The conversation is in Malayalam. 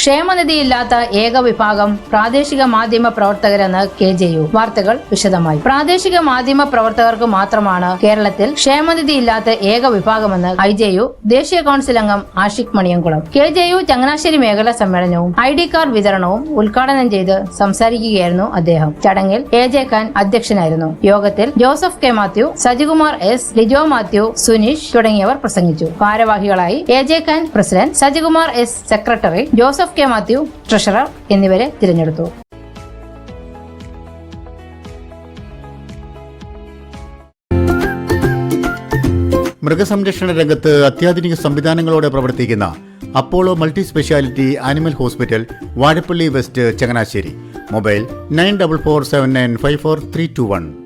ക്ഷേമനിധിയില്ലാത്ത ഏക വിഭാഗം പ്രാദേശിക മാധ്യമ പ്രവർത്തകരെന്ന് കെ ജെ യു. വാർത്തകൾ വിശദമായി. പ്രാദേശിക മാധ്യമ പ്രവർത്തകർക്ക് മാത്രമാണ് കേരളത്തിൽ ക്ഷേമനിധിയില്ലാത്ത ഏക വിഭാഗമെന്ന് ഐ ജെ യു ദേശീയ കൌൺസിൽ അംഗം Ashiq Maniyamkulam. K J U Changanassery മേഖലാ സമ്മേളനവും ഐ ഡി കാർഡ് വിതരണവും ഉദ്ഘാടനം ചെയ്ത് സംസാരിക്കുകയായിരുന്നു അദ്ദേഹം. ചടങ്ങിൽ എ ജെ ഖാൻ അധ്യക്ഷനായിരുന്നു. യോഗത്തിൽ ജോസഫ് കെ മാത്യു സജികുമാർ എസ് ലിജോ മാത്യു സുനീഷ് തുടങ്ങിയവർ പ്രസംഗിച്ചു. ഭാരവാഹികളായി A J Khan president Sajikumar S secretary Joseph K Mathew treasurer എന്നിവരെ തിരഞ്ഞെടുത്തു. മൃഗസംരക്ഷണ രംഗത്ത് അത്യാധുനിക സംവിധാനങ്ങളോടെ പ്രവർത്തിക്കുന്ന Apollo multi speciality animal hospital Vazhappally west Changanassery. Mobile nine double four seven nine five four three two one.